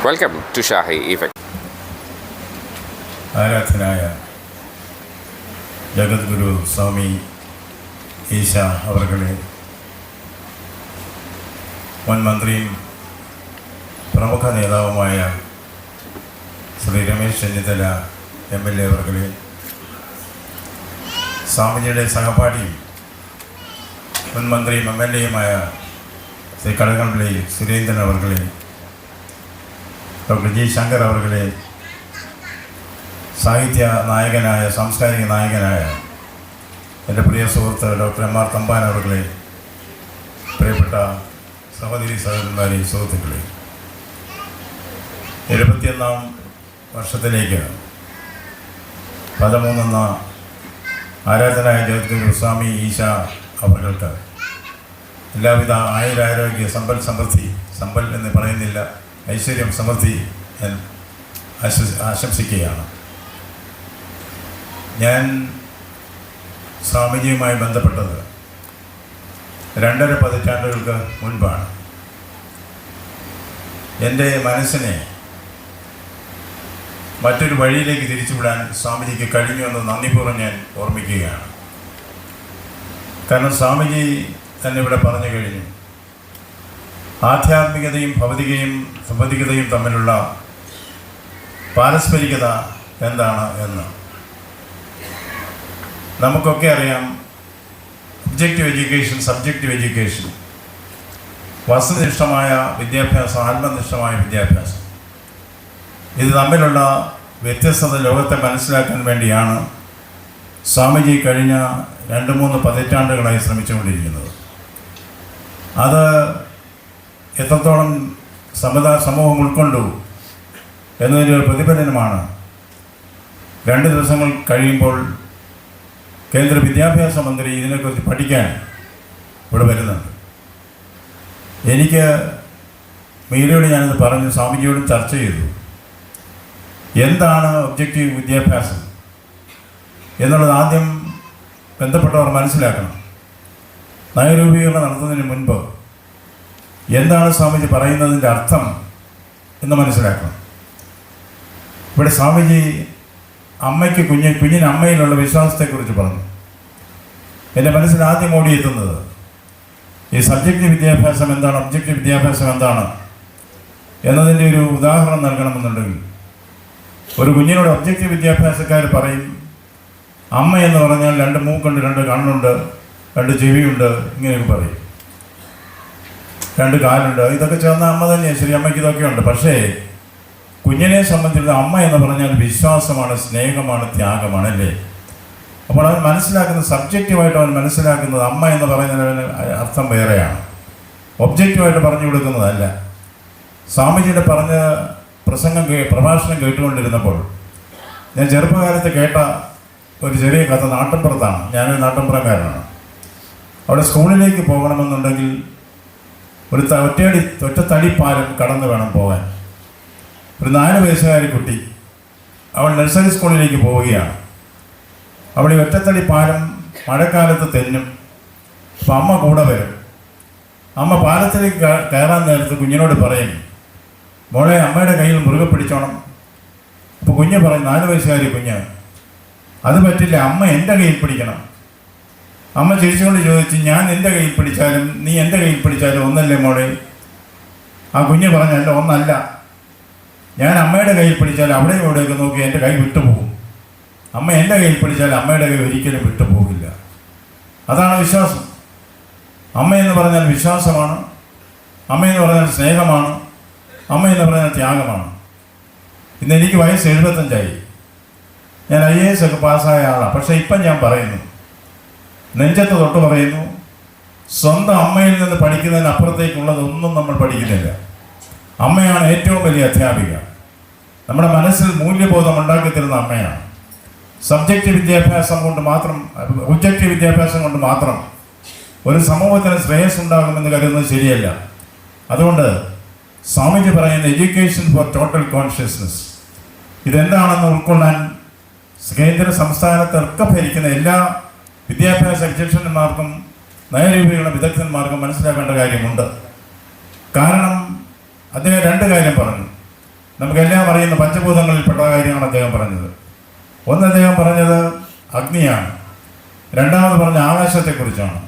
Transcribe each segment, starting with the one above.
Welcome to Shahi effect ആരാധനായ ജഗദ്ഗുരു സ്വാമി ഈശ അവർകളെ മുൻ മന്ത്രിയും പ്രമുഖ നേതാവുമായ Shri Ramesh Chennithala M L A അവർകളെ സ്വാമിജിയുടെ സഹപാഠിയും മുൻ മന്ത്രിയും എം എൽ എയുമായ ശ്രീ കടകംപള്ളി സുരേന്ദ്രൻ അവർകളെ ഡോക്ടർ ജി ശങ്കർ അവർകളെ സാഹിത്യ നായകനായ സാംസ്കാരിക നായകനായ എന്റെ പ്രിയ സുഹൃത്ത് ഡോക്ടർ എം ആർ തമ്പാൻ അവർകളെ പ്രിയപ്പെട്ട സഹോദരി സഹോദരന്മാരെ സുഹൃത്തുക്കളെ. എഴുപത്തിയൊന്നാം വർഷത്തിലേക്ക് പതിമൂന്നെന്ന ആരാധനായ ജഗദ്ഗുരു സ്വാമി ഈശ അവർക്ക് എല്ലാവിധ ആയുരാരോഗ്യ സമ്പൽ സമൃദ്ധി സമ്പൽ എന്ന് പറയുന്നില്ല. ഐശ്വര്യം സമൃദ്ധി ഞാൻ ആശംസിക്കുകയാണ്. ഞാൻ സ്വാമിജിയുമായി ബന്ധപ്പെട്ടത് രണ്ടര പതിറ്റാണ്ടുകൾക്ക് മുൻപാണ്. എന്റെ മനസ്സിനെ മറ്റൊരു വഴിയിലേക്ക് തിരിച്ചുവിടാൻ സ്വാമിജിക്ക് കഴിഞ്ഞു എന്ന് നന്ദിപൂർവം ഞാൻ ഓർമ്മിക്കുകയാണ്. കാരണം സ്വാമിജി തന്നെ ഇവിടെ പറഞ്ഞു കഴിഞ്ഞു. ആധ്യാത്മികതയും ഭൗതികയും ഭൗതികതയും തമ്മിലുള്ള പാരസ്പരികത എന്താണ് എന്ന്. നമുക്കൊക്കെ അറിയാം ഒബ്ജക്റ്റീവ് എഡ്യൂക്കേഷൻ സബ്ജക്റ്റീവ് എഡ്യൂക്കേഷൻ. വസ്തുനിഷ്ഠമായ വിദ്യാഭ്യാസം ആത്മനിഷ്ഠമായ വിദ്യാഭ്യാസം. ഇത് തമ്മിലുള്ള വ്യത്യസ്തത ലോകത്തെ മനസ്സിലാക്കാൻ വേണ്ടിയാണ് സ്വാമിജി കഴിഞ്ഞ രണ്ട് മൂന്ന് പതിറ്റാണ്ടുകളായി ശ്രമിച്ചുകൊണ്ടിരിക്കുന്നത്. അത് എത്രത്തോളം സമത സമൂഹം ഉൾക്കൊണ്ടു എന്നതിന്റെ ഒരു പ്രതിഫലനമാണ്. രണ്ട് ദിവസങ്ങൾ കഴിയുമ്പോൾ കേന്ദ്ര വിദ്യാഭ്യാസ മന്ത്രി ഇതിനെക്കുറിച്ച് പഠിക്കാൻ ഇവിടെ വരുന്നുണ്ട്. എനിക്ക് മീരയോട് ഞാനത് പറഞ്ഞു സ്വാമിജിയോടും ചർച്ച ചെയ്തു. എന്താണ് ഒബ്ജക്റ്റീവ് വിദ്യാഭ്യാസം എന്നുള്ളത് ആദ്യം ബന്ധപ്പെട്ടവർ മനസ്സിലാക്കണം. നയരൂപീകരണം നടത്തുന്നതിന് മുൻപ് എന്താണ് സ്വാമിജി പറയുന്നതിന്റെ അർത്ഥം എന്ന് മനസ്സിലാക്കണം. ഇവിടെ സ്വാമിജി അമ്മയ്ക്ക് കുഞ്ഞ് കുഞ്ഞിന് അമ്മയിലുള്ള വിശ്വാസത്തെക്കുറിച്ച് പറഞ്ഞു. എന്റെ മനസ്സിൽ ആദ്യം ഓടിയെത്തുന്നത് ഈ സബ്ജക്റ്റ് വിദ്യാഭ്യാസം എന്താണ് ഒബ്ജക്റ്റ് വിദ്യാഭ്യാസം എന്താണ് എന്നതിന്റെ ഒരു ഉദാഹരണം നൽകണമെന്നുണ്ടെങ്കിൽ ഒരു കുഞ്ഞിനോട് ഒബ്ജക്റ്റ് വിദ്യാഭ്യാസക്കാർ പറയും അമ്മ എന്ന് പറഞ്ഞാൽ രണ്ട് മൂക്കുണ്ട് രണ്ട് കണ്ണുണ്ട് രണ്ട് ചെവിയുണ്ട് ഇങ്ങനെയൊക്കെ പറയും. രണ്ട് കാലുണ്ട്. ഇതൊക്കെ ചേർന്ന അമ്മ തന്നെയാണ് ശരി അമ്മയ്ക്ക് ഇതൊക്കെ ഉണ്ട്. പക്ഷേ കുഞ്ഞിനെ സംബന്ധിച്ചിടത്തോളം അമ്മ എന്ന് പറഞ്ഞാൽ വിശ്വാസമാണ് സ്നേഹമാണ് ത്യാഗമാണ് അല്ലേ? അപ്പോൾ അവൻ മനസ്സിലാക്കുന്ന സബ്ജക്റ്റീവായിട്ട് അവൻ മനസ്സിലാക്കുന്നത് അമ്മ എന്ന് പറയുന്നതിന് അർത്ഥം വേറെയാണ്. ഒബ്ജക്റ്റീവായിട്ട് പറഞ്ഞു കൊടുക്കുന്നതല്ല. സ്വാമിജിയുടെ പറഞ്ഞ പ്രസംഗം പ്രഭാഷണം കേട്ടുകൊണ്ടിരുന്നപ്പോൾ ഞാൻ ചെറുപ്പകാലത്ത് കേട്ട ഒരു ചെറിയ കഥ നാട്ടിൻപുറത്താണ് ഞാനൊരു നാട്ടിൻപുറക്കാരനാണ് അവിടെ സ്കൂളിലേക്ക് പോകണമെന്നുണ്ടെങ്കിൽ ഒരു ഒറ്റയടി ഒറ്റത്തടിപ്പാലം കടന്നു വേണം പോകാൻ. ഒരു നാല് വയസ്സുകാരി കുട്ടി അവൾ നഴ്സറി സ്കൂളിലേക്ക് പോവുകയാണ്. അവൾ ഈ ഒറ്റത്തടി പാലം മഴക്കാലത്ത് തെന്നും അപ്പം അമ്മ കൂടെ വരും. അമ്മ പാലത്തിലേക്ക് കയറാൻ നേരത്ത് കുഞ്ഞിനോട് പറയും മോളെ അമ്മയുടെ കയ്യിൽ മുറുകെ പിടിച്ചോണം. അപ്പോൾ കുഞ്ഞ് പറയും നാല് വയസ്സുകാരി കുഞ്ഞ് അത് പറ്റില്ല അമ്മ എന്റെ കയ്യിൽ പിടിക്കണം. അമ്മ ചിരിച്ചുകൊണ്ട് ചോദിച്ചു ഞാൻ എന്റെ കയ്യിൽ പിടിച്ചാലും നീ എന്റെ കയ്യിൽ പിടിച്ചാലും ഒന്നല്ലേ മോളെ? ആ കുഞ്ഞ് പറഞ്ഞല്ല ഒന്നല്ല. ഞാൻ അമ്മയുടെ കയ്യിൽ പിടിച്ചാൽ അവിടെയും ഇവിടെയൊക്കെ നോക്കി എന്റെ കൈ വിട്ടുപോകും. അമ്മ എന്റെ കയ്യിൽ പിടിച്ചാൽ അമ്മയുടെ കൈ ഒരിക്കലും വിട്ടുപോകില്ല. അതാണ് വിശ്വാസം. അമ്മ എന്ന് പറഞ്ഞാൽ വിശ്വാസമാണ്. അമ്മ എന്ന് പറഞ്ഞാൽ സ്നേഹമാണ്. അമ്മ എന്ന് പറഞ്ഞാൽ ത്യാഗമാണ്. ഇന്ന് എനിക്ക് വയസ്സ് എഴുപത്തഞ്ചായി. ഞാൻ ഐ എ എസ് ഒക്കെ പാസ്സായ ആളാണ് പക്ഷേ ഇപ്പം ഞാൻ പറയുന്നു നെഞ്ചത്ത് തൊട്ട് പറയുന്നു സ്വന്തം അമ്മയിൽ നിന്ന് പഠിക്കുന്നതിന് അപ്പുറത്തേക്കുള്ളതൊന്നും നമ്മൾ പഠിക്കുന്നില്ല. അമ്മയാണ് ഏറ്റവും വലിയ അധ്യാപിക. നമ്മുടെ മനസ്സിൽ മൂല്യബോധം ഉണ്ടാക്കി തരുന്ന അമ്മയാണ്. സബ്ജക്റ്റ് വിദ്യാഭ്യാസം കൊണ്ട് മാത്രം ഒബ്ജക്റ്റ് വിദ്യാഭ്യാസം കൊണ്ട് മാത്രം ഒരു സമൂഹത്തിന് ശ്രേയസ് ഉണ്ടാകുമെന്ന് കരുതുന്നത് ശരിയല്ല. അതുകൊണ്ട് സ്വാമിജി പറയുന്ന എഡ്യൂക്കേഷൻ ഫോർ ടോട്ടൽ കോൺഷ്യസ്നസ് ഇതെന്താണെന്ന് ഉൾക്കൊള്ളാൻ കേന്ദ്ര സംസ്ഥാനത്തൊക്കെ ഭരിക്കുന്ന എല്ലാ വിദ്യാഭ്യാസ അധ്യക്ഷന്മാർക്കും നയരൂപീകരണ വിദഗ്ധന്മാർക്കും മനസ്സിലാക്കേണ്ട കാര്യമുണ്ട്. കാരണം അദ്ദേഹം രണ്ട് കാര്യം പറഞ്ഞു. നമുക്കെല്ലാം അറിയുന്ന പഞ്ചഭൂതങ്ങളിൽപ്പെട്ട കാര്യമാണ് അദ്ദേഹം പറഞ്ഞത്. ഒന്ന് അദ്ദേഹം പറഞ്ഞത് അഗ്നിയാണ്. രണ്ടാമത് പറഞ്ഞ ആകാശത്തെക്കുറിച്ചാണ്.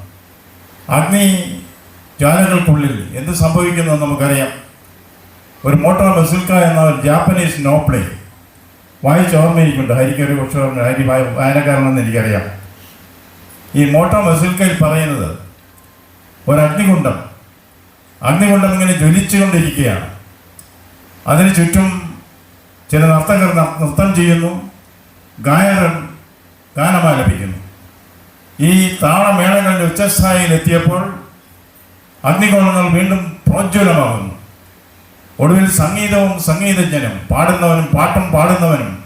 അഗ്നി ജ്വാലകൾക്കുള്ളിൽ എന്ത് സംഭവിക്കുന്നു നമുക്കറിയാം. ഒരു മോട്ടോർ ബസിൽക്ക എന്ന ഒരു ജാപ്പനീസ് നോപ്ലേ വായിച്ച ഓർമ്മയിരിക്കുന്നുണ്ട്. ഹരിക്ക് ഒരു പക്ഷേ ഹരി വായ- വായനക്കാരനെന്ന് എനിക്കറിയാം. ഈ മോട്ടോ മസിൽക്കയിൽ പറയുന്നത് ഒരു അഗ്നികുണ്ഡം അഗ്നികുണ്ഡം ഇങ്ങനെ ജ്വലിച്ചുകൊണ്ടിരിക്കുകയാണ്. അതിന് ചുറ്റും ചില നർത്തകർ നൃത്തം ചെയ്യുന്നു. ഗായകർ ഗാനമാലപിക്കുന്നു ഈ താളമേളങ്ങളുടെ ഉച്ചസ്ഥായിയിൽ എത്തിയപ്പോൾ അഗ്നികോണങ്ങൾ വീണ്ടും പ്രോജ്വലമാകുന്നു. ഒടുവിൽ സംഗീതവും സംഗീതജ്ഞനും പാടുന്നവനും പാട്ടും പാടുന്നവനും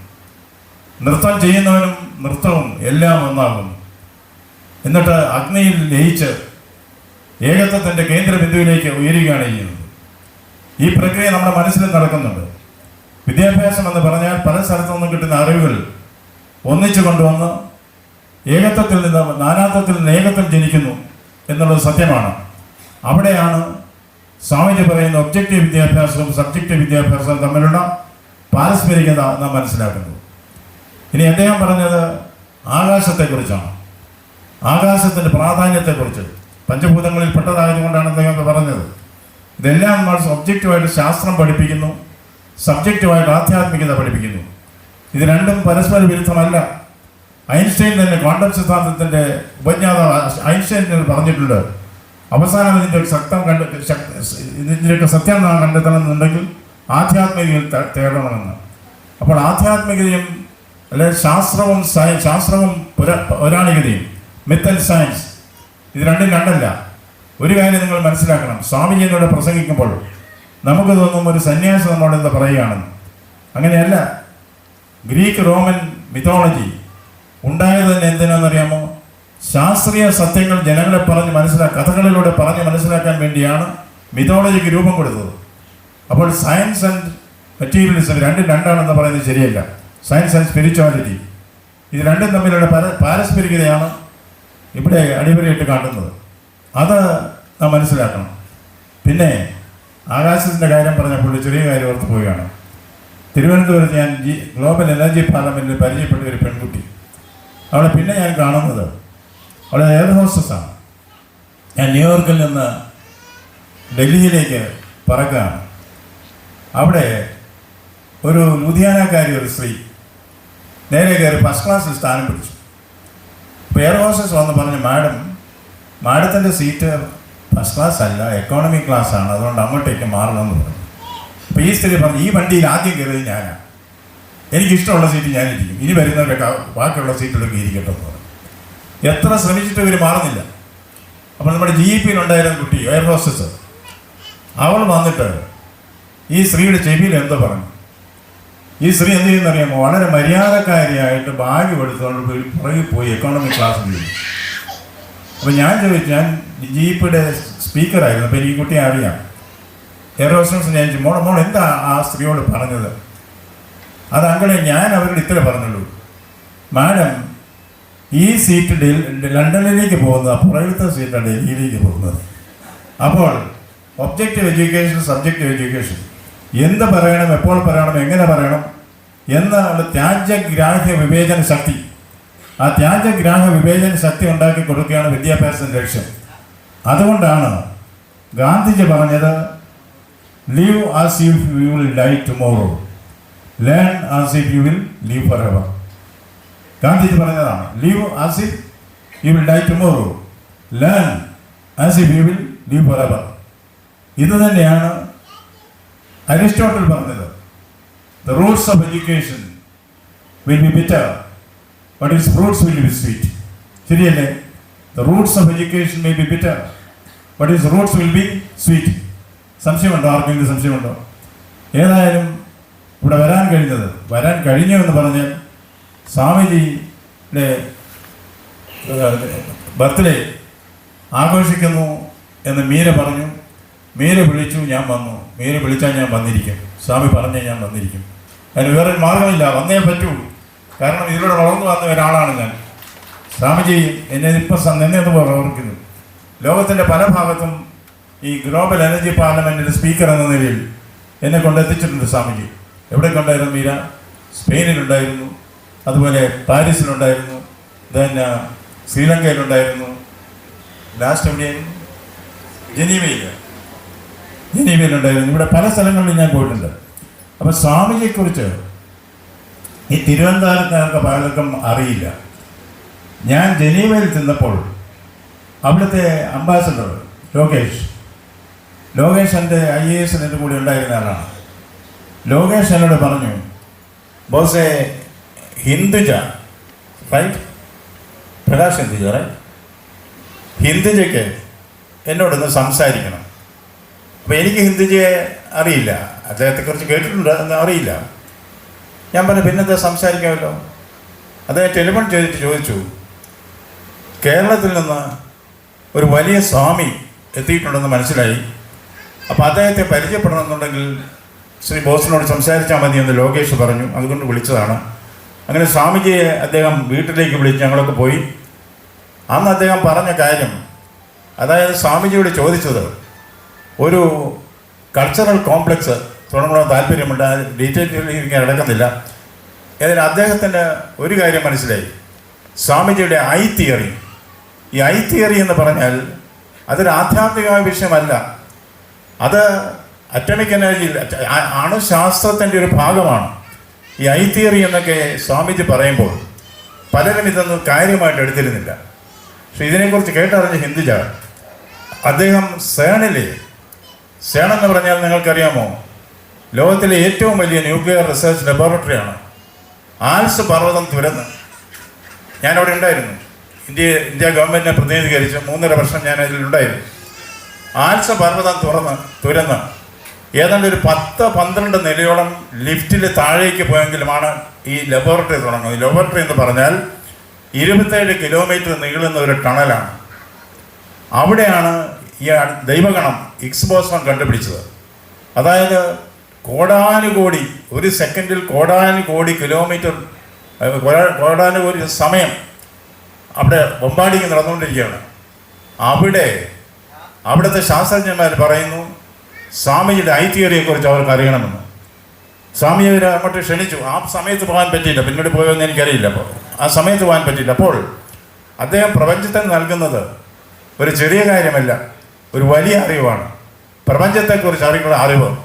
നൃത്തം ചെയ്യുന്നവനും നൃത്തവും എല്ലാം ഒന്നാകുന്നു. എന്നിട്ട് അഗ്നിയിൽ ലയിച്ച് ഏകത്വത്തിന്റെ കേന്ദ്രബിന്ദുവിലേക്ക് ഉയരുകയാണ് ചെയ്യുന്നത്. ഈ പ്രക്രിയ നമ്മുടെ മനസ്സിൽ നടക്കുന്നുണ്ട്. വിദ്യാഭ്യാസം എന്ന് പറഞ്ഞാൽ പല സ്ഥലത്തു നിന്നും കിട്ടുന്ന അറിവുകൾ ഒന്നിച്ചു കൊണ്ടുവന്ന് ഏകത്വത്തിൽ നിന്ന് നാനാത്വത്തിൽ നിന്ന് ഏകത്വം ജനിക്കുന്നു എന്നുള്ളത് സത്യമാണ്. അവിടെയാണ് സ്വാമിജി പറയുന്ന ഒബ്ജക്റ്റീവ് വിദ്യാഭ്യാസവും സബ്ജക്റ്റീവ് വിദ്യാഭ്യാസവും തമ്മിലുള്ള പാരസ്പരികത നാം മനസ്സിലാക്കുന്നത്. ഇനി അദ്ദേഹം പറഞ്ഞത് ആകാശത്തെക്കുറിച്ചാണ്. ആകാശത്തിന്റെ പ്രാധാന്യത്തെക്കുറിച്ച് പഞ്ചഭൂതങ്ങളിൽ പെട്ടതായതുകൊണ്ടാണ് അദ്ദേഹം പറഞ്ഞത്. ഇതെല്ലാം നമ്മൾ സബ്ജക്റ്റുമായിട്ട് ശാസ്ത്രം പഠിപ്പിക്കുന്നു സബ്ജക്റ്റുമായിട്ട് ആധ്യാത്മികത പഠിപ്പിക്കുന്നു. ഇത് രണ്ടും പരസ്പര വിരുദ്ധമല്ല. ഐൻസ്റ്റൈൻ തന്നെ ക്വാണ്ടം സിദ്ധാന്തത്തിന്റെ ഉപജ്ഞാതാവ് ഐൻസ്റ്റൈൻ പറഞ്ഞിട്ടുണ്ട്. അവസാനം ഇതിന്റെ ഒരു ശക്തം കണ്ട് ഇതിന്റെയൊക്കെ സത്യം നാം കണ്ടെത്തണമെന്നുണ്ടെങ്കിൽ ആധ്യാത്മികതയിൽ തേടണമെന്ന്. അപ്പോൾ ആധ്യാത്മികതയും അല്ലെങ്കിൽ ശാസ്ത്രവും ശാസ്ത്രവും പുര പൗരാണികതയും മിത്ത് ആൻഡ് സയൻസ് ഇത് രണ്ടും രണ്ടല്ല. ഒരു കാര്യം നിങ്ങൾ മനസ്സിലാക്കണം. സ്വാമിജി എന്നോട് പ്രസംഗിക്കുമ്പോൾ നമുക്ക് തോന്നും ഒരു സന്യാസം നമ്മോട് എന്താ പറയുകയാണെന്ന് അങ്ങനെയല്ല. ഗ്രീക്ക് റോമൻ മിത്തോളജി ഉണ്ടായത് തന്നെ എന്തിനാണെന്നറിയാമോ? ശാസ്ത്രീയ സത്യങ്ങൾ ജനങ്ങളെ പറഞ്ഞ് മനസ്സിലാക്കുക കഥകളിലൂടെ പറഞ്ഞ് മനസ്സിലാക്കാൻ വേണ്ടിയാണ് മിത്തോളജിക്ക് രൂപം കൊടുത്തത്. അപ്പോൾ സയൻസ് ആൻഡ് മെറ്റീരിയലിസം രണ്ടും രണ്ടാണെന്ന് പറയുന്നത് ശരിയല്ല. സയൻസ് ആൻഡ് സ്പിരിച്വാലിറ്റി ഇത് രണ്ടും തമ്മിലുള്ള പര പാരസ്പരികതയാണ്. ഇവിടെ അടിപൊളിയായിട്ട് കാട്ടുന്നത്. അത് നാം മനസ്സിലാക്കണം. പിന്നെ ആകാശത്തിന്റെ കാര്യം പറഞ്ഞപ്പോൾ ചെറിയ കാര്യം ഓർത്ത് പോവുകയാണ്. തിരുവനന്തപുരത്ത് ഞാൻ ജി ഗ്ലോബൽ എനർജി പാർലമെന്റിൽ പരിചയപ്പെട്ട ഒരു പെൺകുട്ടി. അവളെ പിന്നെ ഞാൻ കാണുന്നത് അവളെ എയർ ഹോസ്റ്റസാണ് ഞാൻ ന്യൂയോർക്കിൽ നിന്ന് ഡൽഹിയിലേക്ക് പറക്കുകയാണ്. അവിടെ ഒരു ലുധിയാനക്കാരി ഒരു സ്ത്രീ നേരെ കയറി ഫസ്റ്റ് ക്ലാസ്സിൽ സ്ഥാനം പിടിച്ചു. എയർ ഹോസ്റ്റസ് വന്ന് പറഞ്ഞു മാഡം മാഡത്തിന്റെ സീറ്റ് ഫസ്റ്റ് ക്ലാസ് അല്ല എക്കോണമി ക്ലാസ് ആണ് അതുകൊണ്ട് അങ്ങോട്ടേക്ക് മാറണമെന്ന് പറഞ്ഞു. അപ്പോൾ ഈ സ്ത്രീ പറഞ്ഞു ഈ വണ്ടിയിൽ ആദ്യം കയറിയത് ഞാനാണ് എനിക്കിഷ്ടമുള്ള സീറ്റ് ഞാനിരിക്കും. ഇനി വരുന്നവരൊക്കെ ബാക്കിയുള്ള സീറ്റിലൊക്കെ ഇരിക്കട്ടെ എന്ന് പറഞ്ഞു. എത്ര ശ്രമിച്ചിട്ട് ഇവർ മാറുന്നില്ല. അപ്പോൾ നമ്മുടെ ജി പിയിലുണ്ടായിരുന്ന കുട്ടി എയർ ഹോസ്റ്റസ് അവൾ വന്നിട്ട് ഈ സ്ത്രീയുടെ ചെവിയിൽ എന്തോ പറഞ്ഞു. ഈ സ്ത്രീ എന്ത് ചെയ്യുന്നറിയാമോ വളരെ മര്യാദക്കാരിയായിട്ട് ബാഗ് എടുത്തുകൊണ്ട് പോയി പുറകിൽ പോയി എക്കോണമി ക്ലാസ് ചെയ്തു അപ്പോൾ ഞാൻ ചോദിച്ചു ഞാൻ ജീപ്പിയുടെ സ്പീക്കറായിരുന്നു അപ്പോൾ ഈ കുട്ടിയെ അറിയാം. എയർ ഞാൻ ചോദിച്ചു മോളെ മോൾ എന്താ ആ സ്ത്രീയോട് പറഞ്ഞത്? അത് അങ്ങനെ ഞാൻ അവരോട് ഇത്ര പറഞ്ഞുള്ളൂ. മാഡം ഈ സീറ്റ് ലണ്ടനിലേക്ക് പോകുന്നത് പുറകിലത്തെ സീറ്റാണ് ഡൽഹിയിലേക്ക് പോകുന്നത്? അപ്പോൾ ഒബ്ജക്റ്റീവ് എഡ്യൂക്കേഷൻ സബ്ജക്റ്റീവ് എഡ്യൂക്കേഷൻ എന്ത് പറയണം എപ്പോൾ പറയണം എങ്ങനെ പറയണം എന്നുള്ള ത്യാജ്യഗ്രാഹ്യ വിവേചന ശക്തി. ആ ത്യാജ്യഗ്രാഹ്യ വിവേചന ശക്തി ഉണ്ടാക്കി കൊടുക്കുകയാണ് വിദ്യാഭ്യാസത്തിന്റെ ലക്ഷ്യം. അതുകൊണ്ടാണ് ഗാന്ധിജി പറഞ്ഞത് live as if you will die tomorrow learn as if you will live for ever Gandhiji പറഞ്ഞതാണ് live as if you will die tomorrow learn as if you will live for ever ഇത് തന്നെയാണ് Aristotle പറഞ്ഞത് the roots of education will be bitter but its fruits will be sweet ശരിയല്ലേ? The roots of education may be bitter but its roots will be sweet സംശയമുണ്ടോ? ആർക്കെങ്കിലും സംശയമുണ്ടോ? ഏതായാലും ഇവിടെ വരാൻ കഴിഞ്ഞത് വരാൻ കഴിഞ്ഞു എന്ന് പറഞ്ഞാൽ സ്വാമിജിയുടെ ബർത്ത്ഡേ ആഘോഷിക്കുന്നു എന്ന് മീര പറഞ്ഞു. മീര വിളിച്ചു ഞാൻ വന്നു. മേരെ വിളിച്ചാൽ ഞാൻ വന്നിരിക്കും. സ്വാമി പറഞ്ഞാൽ ഞാൻ വന്നിരിക്കും. അതിന് വേറെ മാർഗമില്ല വന്നേ പറ്റൂ. കാരണം ഇതിലൂടെ വളർന്നു വന്ന ഒരാളാണ് ഞാൻ. സ്വാമിജി എന്നെ ഇപ്പം നിന്നെ ഒന്ന് ഓർക്കുന്നു. ലോകത്തിന്റെ പല ഭാഗത്തും ഈ ഗ്ലോബൽ എനർജി പാർലമെന്റിന്റെ സ്പീക്കർ എന്ന നിലയിൽ എന്നെ കൊണ്ടെത്തിച്ചിട്ടുണ്ട് സ്വാമിജി. എവിടെ കൊണ്ടായിരുന്നു മീര? സ്പെയിനിലുണ്ടായിരുന്നു. അതുപോലെ പാരീസിലുണ്ടായിരുന്നു. ദെൻ ശ്രീലങ്കയിലുണ്ടായിരുന്നു. ലാസ്റ്റ് എവിടെയായിരുന്നു? ജനീവയിൽ ജനീവയിലുണ്ടായിരുന്നു ഇവിടെ പല സ്ഥലങ്ങളിലും ഞാൻ പോയിട്ടുണ്ട്. അപ്പം സ്വാമിജിയെക്കുറിച്ച് ഈ തിരുവനന്തപുരത്തുകാർക്ക് പലർക്കും അറിയില്ല. ഞാൻ ജനീവയിൽ ചെന്നപ്പോൾ അവിടുത്തെ അംബാസഡർ ലോകേഷ് ലോകേഷ് എന്റെ ഐ എ എസ് എന്റെ കൂടെ ഉണ്ടായിരുന്ന ആളാണ്. ലോകേഷ് എന്നോട് പറഞ്ഞു ബോസെ ഹിന്ദുജ റൈറ്റ് പ്രകാശ് ഹിന്ദുജ റൈറ്റ് ഹിന്ദുജയ്ക്ക് എന്നോടൊന്ന് സംസാരിക്കണം. അപ്പോൾ എനിക്ക് ഹിന്ദുജയെ അറിയില്ല. അദ്ദേഹത്തെക്കുറിച്ച് കേട്ടിട്ടുണ്ട് എന്ന് അറിയില്ല. ഞാൻ പറഞ്ഞു പിന്നെന്താ സംസാരിക്കാമല്ലോ? അദ്ദേഹം ടെലിഫോൺ ചെയ്തിട്ട് ചോദിച്ചു കേരളത്തിൽ നിന്ന് ഒരു വലിയ സ്വാമി എത്തിയിട്ടുണ്ടെന്ന് മനസ്സിലായി. അപ്പോൾ അദ്ദേഹത്തെ പരിചയപ്പെടണമെന്നുണ്ടെങ്കിൽ ശ്രീ ബോസിനോട് സംസാരിച്ചാൽ മതി എന്ന് ലോകേഷ് പറഞ്ഞു. അതുകൊണ്ട് വിളിച്ചതാണ്. അങ്ങനെ സ്വാമിജിയെ അദ്ദേഹം വീട്ടിലേക്ക് വിളിച്ച് ഞങ്ങളൊക്കെ പോയി. അന്ന് അദ്ദേഹം പറഞ്ഞ കാര്യം അതായത് സ്വാമിജിയോട് ചോദിച്ചത് ഒരു കൾച്ചറൽ കോംപ്ലക്സ് തുടങ്ങണമെന്ന് താല്പര്യമുണ്ട്. ആ ഡീറ്റെയിൽസിലേക്ക് കിടക്കുന്നില്ല ഏതായാലും അദ്ദേഹത്തിന് ഒരു കാര്യം മനസ്സിലായി. സ്വാമിജിയുടെ ഐ തിയറി. ഈ ഐ തിയറി എന്ന് പറഞ്ഞാൽ അതൊരു ആധ്യാത്മികമായ വിഷയമല്ല. അത് അറ്റമിക് എനർജി അണുശാസ്ത്രത്തിന്റെ ഒരു ഭാഗമാണ്. ഈ ഐ തിയറി എന്നൊക്കെ സ്വാമിജി പറയുമ്പോൾ പലരും ഇതൊന്നും കാര്യമായിട്ട് എടുത്തിരുന്നില്ല. പക്ഷെ ഇതിനെക്കുറിച്ച് കേട്ടറിഞ്ഞ ഹിന്ദുജ അദ്ദേഹം സേണിലെ സേൺ എന്ന് പറഞ്ഞാൽ നിങ്ങൾക്കറിയാമോ? ലോകത്തിലെ ഏറ്റവും വലിയ ന്യൂക്ലിയർ റിസർച്ച് ലബോറട്ടറിയാണ്. ആൽസ് പർവതം തുരന്ന്. ഞാനവിടെ ഉണ്ടായിരുന്നു. ഇന്ത്യ ഇന്ത്യ ഗവൺമെന്റിനെ പ്രതിനിധീകരിച്ച് മൂന്നര വർഷം ഞാൻ അതിലുണ്ടായിരുന്നു ആൽസ പർവതം തുറന്ന് തുരന്ന്. ഏതാണ്ട് ഒരു പത്ത് പന്ത്രണ്ട് നിലയോളം ലിഫ്റ്റിൽ താഴേക്ക് പോയെങ്കിലുമാണ് ഈ ലബോറട്ടറി തുടങ്ങുന്നത്. ലബോറട്ടറി എന്ന് പറഞ്ഞാൽ ഇരുപത്തേഴ് കിലോമീറ്റർ നീളുന്ന ഒരു ടണലാണ്. അവിടെയാണ് ഈ ദൈവഗണം ഇക്സ്ബോസോൺ കണ്ടുപിടിച്ചത്. അതായത് കോടാനുകോടി ഒരു സെക്കൻഡിൽ കോടാനുകോടി കിലോമീറ്റർ കോടാനുകോടി സമയം അവിടെ ബൊമ്പാടിങ് നടന്നുകൊണ്ടിരിക്കുകയാണ്. അവിടെ അവിടുത്തെ ശാസ്ത്രജ്ഞന്മാർ പറയുന്നു സ്വാമിജിയുടെ ഐ തിയറിയെക്കുറിച്ച് അവർക്ക് അറിയണമെന്ന്. സ്വാമി അവർ അങ്ങോട്ട് ക്ഷണിച്ചു. ആ സമയത്ത് പോകാൻ പറ്റിയില്ല. പിന്നീട് പോയെന്ന് എനിക്കറിയില്ല. അപ്പോൾ ആ സമയത്ത് പോകാൻ പറ്റിയില്ല. അപ്പോൾ അദ്ദേഹം പ്രപഞ്ചത്തിന് നൽകുന്നത് ഒരു ചെറിയ കാര്യമല്ല. ഒരു വലിയ അറിവാണ്. പ്രപഞ്ചത്തെക്കുറിച്ച് അറിയുള്ള അറിവ്.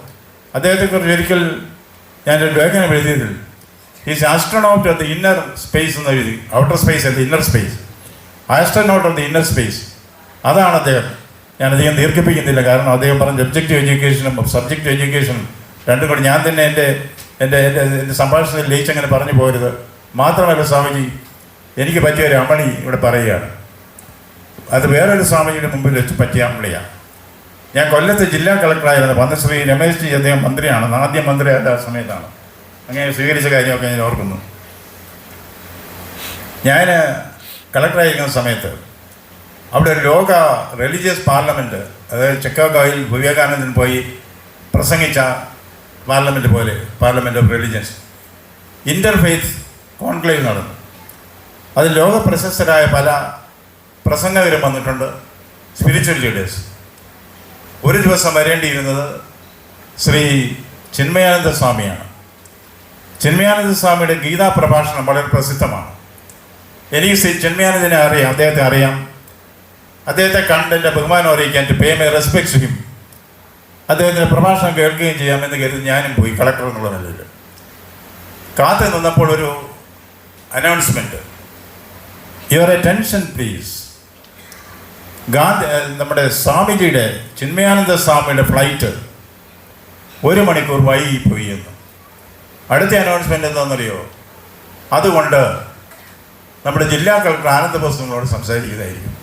അദ്ദേഹത്തെക്കുറിച്ച് ഒരിക്കൽ ഞാൻ ഒരു ലേഖനം എഴുതിയതിൽ is astronaut of the inner space എന്ന് എഴുതി. ഔട്ടർ സ്പേസ് അല്ല inner space astronaut of the inner space അതാണ് അദ്ദേഹം. ഞാൻ അധികം ദീർഘിപ്പിക്കുന്നില്ല കാരണം അദ്ദേഹം പറഞ്ഞ ഒബ്ജക്റ്റീവ് എഡ്യൂക്കേഷനും സബ്ജക്റ്റ് എഡ്യൂക്കേഷനും രണ്ടും കൂടി ഞാൻ തന്നെ എന്റെ എന്റെ എന്റെ എന്റെ സംഭാഷണത്തിൽ ലയിച്ചങ്ങനെ പറഞ്ഞു പോരുത്. മാത്രമല്ല സ്വാമിജി എനിക്ക് പറ്റിയ ഒരു അമളി ഇവിടെ പറയുകയാണ്. അത് വേറൊരു സ്വാമിജിയുടെ മുമ്പിൽ വെച്ച് പറ്റിയ അമളിയാണ് ഞാൻ കൊല്ലത്തെ ജില്ലാ കളക്ടറായിരുന്നു. പണ്ട് ശ്രീ രമേശ് ജി അദ്ദേഹം മന്ത്രിയാണ്. ആദ്യ മന്ത്രിയായ ആ സമയത്താണ്. അങ്ങനെ സ്വീകരിച്ച കാര്യമൊക്കെ ഞാൻ ഓർക്കുന്നു. ഞാൻ കളക്ടറായിരിക്കുന്ന സമയത്ത് അവിടെ ഒരു ലോക റിലീജിയസ് പാർലമെന്റ് അതായത് ചിക്കാഗോയിൽ വിവേകാനന്ദൻ പോയി പ്രസംഗിച്ച പാർലമെന്റ് പോലെ parliament of religions interfaith conclave നടന്നു. അത് ലോക പ്രശസ്തരായ പല പ്രസംഗകരും വന്നിട്ടുണ്ട്. സ്പിരിച്വൽ ലീഡേഴ്സ് ഒരു ദിവസം വരേണ്ടിയിരുന്നത് ശ്രീ ചിന്മയാനന്ദ സ്വാമിയാണ്. ചിന്മയാനന്ദ സ്വാമിയുടെ ഗീതാ പ്രഭാഷണം വളരെ പ്രസിദ്ധമാണ്. എനിക്ക് ശ്രീ ചിന്മയാനന്ദനെ അറിയാം അദ്ദേഹത്തെ അറിയാം. അദ്ദേഹത്തെ കണ്ട് എന്റെ ബഹുമാനം അറിയിക്കാൻ പേ മൈ റെസ്പെക്ട്സ് ഹിം അദ്ദേഹത്തിന്റെ പ്രഭാഷണം കേൾക്കുകയും ചെയ്യാമെന്ന് കരുതി ഞാനും പോയി കളക്ടർ എന്നുള്ള നിലയിൽ. കാത്തു നിന്നപ്പോൾ ഒരു announcement your attention please Gandhi നമ്മുടെ സ്വാമിജിയുടെ ചിന്മയാനന്ദ സ്വാമിയുടെ ഫ്ലൈറ്റ് ഒരു മണിക്കൂർ വൈകി പോയി എന്ന്. അടുത്ത അനൗൺസ്മെന്റ് എന്താണെന്നറിയോ? അതുകൊണ്ട് നമ്മുടെ ജില്ലാ കളക്ടർ ആനന്ദ ബോസ് സംസാരിക്കുന്നതായിരിക്കും.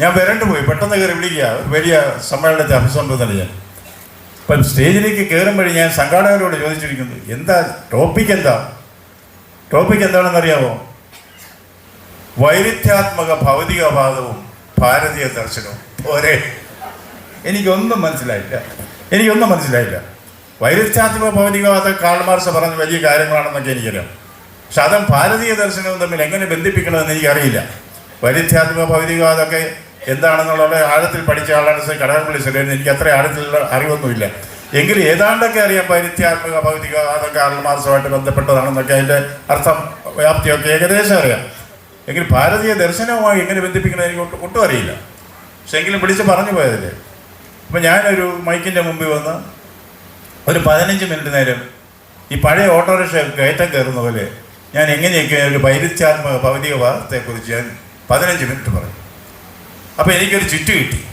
ഞാൻ വരണ്ടു പോയി. പെട്ടെന്ന് കയറി വിളിക്കുക. ഒരു വലിയ സമ്മേളനത്തെ അഭിസംബോധന ചെയ്യാൻ. അപ്പം സ്റ്റേജിലേക്ക് കയറുമ്പോഴേ ഞാൻ സംഘാടകരോട് ചോദിച്ചിരിക്കുന്നു എന്താ ടോപ്പിക് എന്താ? ടോപ്പിക് എന്താണെന്നറിയാമോ വൈരുദ്ധ്യാത്മക ഭൗതികവാദവും ഭാരതീയ ദർശനവും. പോരെ എനിക്കൊന്നും മനസ്സിലായില്ല. എനിക്കൊന്നും മനസ്സിലായില്ല. വൈരുദ്ധ്യാത്മ ഭൗതികവാദം കാൾമാർസ് പറഞ്ഞ വലിയ കാര്യങ്ങളാണെന്നൊക്കെ എനിക്കറിയാം. പക്ഷെ അതും ഭാരതീയ ദർശനവും തമ്മിൽ എങ്ങനെ ബന്ധിപ്പിക്കണമെന്ന് എനിക്കറിയില്ല. വൈരുദ്ധ്യാത്മക ഭൗതികവാദമൊക്കെ എന്താണെന്നുള്ള ആഴത്തിൽ പഠിച്ച ആളാണ് ശ്രീ കടകംപള്ളി സുരേന്ദ്രൻ. എനിക്ക് അത്ര ആഴത്തിലുള്ള അറിവൊന്നുമില്ല. എങ്കിലും ഏതാണ്ടൊക്കെ അറിയാം വൈരുദ്ധ്യാത്മക ഭൗതികവാദ കാൾമാർസുമായിട്ട് ബന്ധപ്പെട്ടതാണെന്നൊക്കെ അതിന്റെ അർത്ഥം വ്യാപ്തിയൊക്കെ ഏകദേശം അറിയാം. എങ്കിൽ ഭാരതീയ ദർശനവുമായി എങ്ങനെ ബന്ധിപ്പിക്കണം എനിക്ക് ഒട്ടും ഒട്ടും അറിയില്ല. പക്ഷെ എങ്കിലും വിളിച്ച് പറഞ്ഞു പോയതല്ലേ അപ്പം ഞാനൊരു മൈക്കിന്റെ മുമ്പിൽ വന്ന് ഒരു പതിനഞ്ച് മിനിറ്റ് നേരം ഈ പഴയ ഓട്ടോറിക്ഷ കയറ്റം കയറുന്ന പോലെ ഞാൻ എങ്ങനെയൊക്കെ ഒരു പൈരിത്യാത്മക ഭൗതികവാദത്തെക്കുറിച്ച് ഞാൻ പതിനഞ്ച് മിനിറ്റ് പറഞ്ഞു. അപ്പോൾ എനിക്കൊരു ചുറ്റ് കിട്ടി.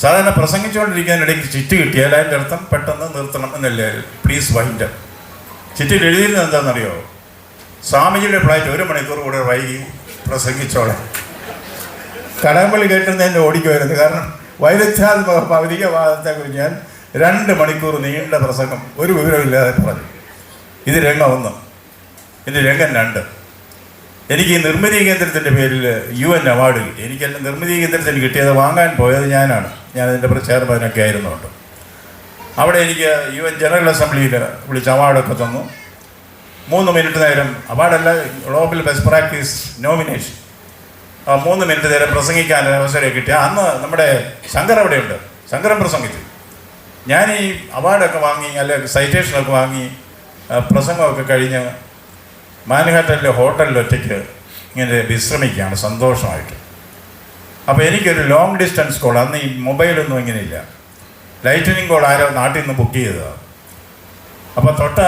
സാധാരണ പ്രസംഗിച്ചുകൊണ്ടിരിക്കാനിടയ്ക്ക് ചിറ്റ് കിട്ടിയാൽ അതിന്റെ അർത്ഥം പെട്ടെന്ന് നിർത്തണം എന്നല്ലേ? പ്ലീസ് വൈൻഡ് ചിറ്റിൽ എഴുതിയിരുന്നത് എന്താണെന്നറിയോ? സ്വാമിജിയുടെ ഫ്ലൈറ്റ് ഒരു മണിക്കൂർ കൂടെ വൈകി പ്രസംഗിച്ചോളാം. കടമ്പള്ളി കേട്ടുന്നതിന്റെ ഓടിക്കുമായിരുന്നു കാരണം വൈരുദ്ധ്യാത്മക ഭൗതികവാദത്തെക്കുറിച്ച് ഞാൻ രണ്ട് മണിക്കൂർ നീണ്ട പ്രസംഗം ഒരു വിവരമില്ലാതെ പറഞ്ഞു. ഇത് രംഗം ഒന്ന്. ഇത് രംഗം രണ്ട്. എനിക്ക് ഈ നിർമ്മിതി കേന്ദ്രത്തിന്റെ പേരിൽ യു എൻ അവാർഡ് കിട്ടി. എനിക്ക് എന്റെ നിർമ്മിതി കേന്ദ്രത്തിന് കിട്ടിയത് വാങ്ങാൻ പോയത് ഞാനാണ്. ഞാൻ അതിന്റെ ചെയർമാനൊക്കെ ആയിരുന്നുണ്ട് അവിടെ എനിക്ക് യു എൻ ജനറൽ അസംബ്ലിയിൽ വിളിച്ച് അവാർഡൊക്കെ തന്നു. മൂന്ന് മിനിറ്റ് നേരം. അവാർഡല്ല ഗ്ലോബൽ ബെസ്റ്റ് പ്രാക്ടീസ് നോമിനേഷൻ മൂന്ന് മിനിറ്റ് നേരം പ്രസംഗിക്കാൻ അവസരം കിട്ടി അന്ന് നമ്മുടെ ശങ്കർ അവിടെയുണ്ട്. ശങ്കരൻ പ്രസംഗിച്ചു. ഞാൻ ഈ അവാർഡൊക്കെ വാങ്ങി അല്ലെ സൈറ്റേഷനൊക്കെ വാങ്ങി പ്രസംഗമൊക്കെ കഴിഞ്ഞ് മാൻഹാറ്റനിലെ ഹോട്ടലിൽ ഒറ്റയ്ക്ക് ഇങ്ങനെ വിശ്രമിക്കുകയാണ് സന്തോഷമായിട്ട്. അപ്പോൾ എനിക്കൊരു ലോങ് ഡിസ്റ്റൻസ് കോൾ അന്ന് ഈ മൊബൈലൊന്നും ഇങ്ങനെയില്ല ലൈറ്റനിങ് കോൾ ആരോ നാട്ടിൽ നിന്ന് ബുക്ക് ചെയ്തതാണ് അപ്പോൾ തൊട്ട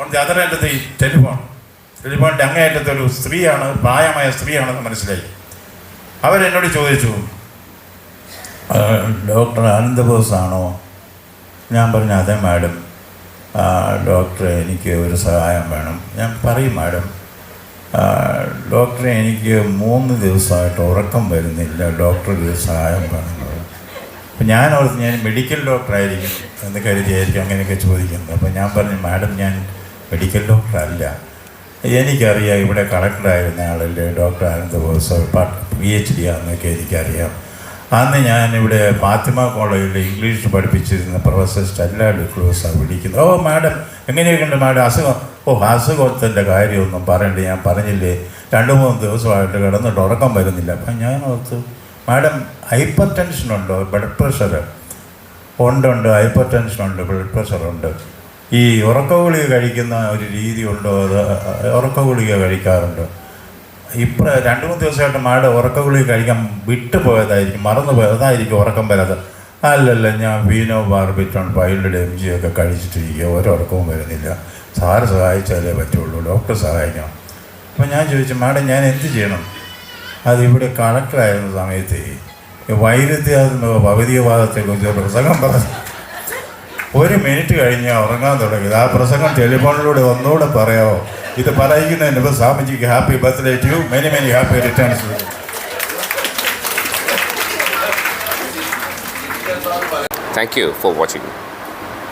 ഓൺ ദി അതർ എന്റെ ഈ ടെലിഫോൺ. ടെലിഫോണിന്റെ അങ്ങേയറ്റത്തെ ഒരു സ്ത്രീയാണ് പ്രായമായ സ്ത്രീയാണെന്ന് മനസ്സിലായി. അവരെന്നോട് ചോദിച്ചു "ആ, ഡോക്ടർ ആനന്ദബോസ് ആണോ ഞാൻ പറഞ്ഞു അതെ മാഡം. ഡോക്ടറെ എനിക്ക് ഒരു സഹായം വേണം. ഞാൻ പറയും മാഡം ഡോക്ടറെ എനിക്ക് മൂന്ന് ദിവസമായിട്ട് ഉറക്കം വരുന്നില്ല. ഡോക്ടർ ഒരു സഹായം വേണം അപ്പം ഞാൻ ഓർത്ത് ഞാൻ മെഡിക്കൽ ഡോക്ടറായിരിക്കും എന്ന് കരുതിയായിരിക്കും അങ്ങനെയൊക്കെ ചോദിക്കുന്നത്. അപ്പോൾ ഞാൻ പറഞ്ഞു മാഡം ഞാൻ മെഡിക്കൽ ഡോക്ടർ അല്ല എനിക്കറിയാം ഇവിടെ കളക്ടറായിരുന്ന ആളല്ലേ ഡോക്ടർ ആനന്ദ ബോസ് പി എച്ച് ഡി ആണെന്നൊക്കെ എനിക്കറിയാം. അന്ന് ഞാനിവിടെ ഫാത്തിമ കോളേജിൽ ഇംഗ്ലീഷ് പഠിപ്പിച്ചിരുന്ന പ്രൊഫസർ സ്റ്റെല്ല ഡിക്ലൂസാണ് വിളിക്കുന്നത് ഓ മാഡം എങ്ങനെയൊക്കെയുണ്ട് മാഡം? അസുഖം? ഓ അസുഖത്തിന്റെ കാര്യമൊന്നും പറയണ്ട ഞാൻ പറഞ്ഞില്ലേ? രണ്ട് മൂന്ന് ദിവസമായിട്ട് കിടന്നിട്ട് ഉറക്കം വരുന്നില്ല. അപ്പം ഞാൻ ഓർത്തു മാഡം ഹൈപ്പർ ടെൻഷനുണ്ടോ ബ്ലഡ് പ്രഷർ ഉണ്ട് ഉണ്ട് ഹൈപ്പർ ടെൻഷനുണ്ട് ബ്ലഡ് പ്രഷറുണ്ട് ഈ ഉറക്ക ഗുളിക കഴിക്കുന്ന ഒരു രീതി ഉണ്ടോ? അത് ഉറക്ക ഗുളിക കഴിക്കാറുണ്ട്? ഇപ്പം രണ്ട് മൂന്ന് ദിവസമായിട്ട് മാഡം ഉറക്ക ഗുളിക കഴിക്കാൻ വിട്ടുപോയതായിരിക്കും മറന്നു പോയതായിരിക്കും ഉറക്കം വരാതെ അല്ലല്ല ഞാൻ വീനോ ബാർബിറ്റോൺ പൈലഡ് എം ജി ഒക്കെ കഴിച്ചിട്ടിരിക്കുക ഒരുറക്കവും വരുന്നില്ല. സാറ് സഹായിച്ചാലേ പറ്റുള്ളൂ ഡോക്ടർ സഹായിക്കണം. അപ്പം ഞാൻ ചോദിച്ചു മാഡം ഞാൻ എന്ത് ചെയ്യണം? അതിവിടെ കളക്ടറായിരുന്ന സമയത്ത് വൈരുദ്ധ്യാത്മക ഭൗതികവാദത്തെക്കുറിച്ച് പ്രസംഗം പറഞ്ഞു. ഒരു മിനിറ്റ് കഴിഞ്ഞ് ഉറങ്ങാൻ തുടങ്ങിയത്. ആ പ്രസംഗം ടെലിഫോണിലൂടെ ഒന്നുകൂടെ പറയാമോ ഇത് പറയിക്കുന്നതിന് ഇപ്പോൾ സ്വാമിജിക്ക് happy birthday to many many happy returns. Thank you for watching.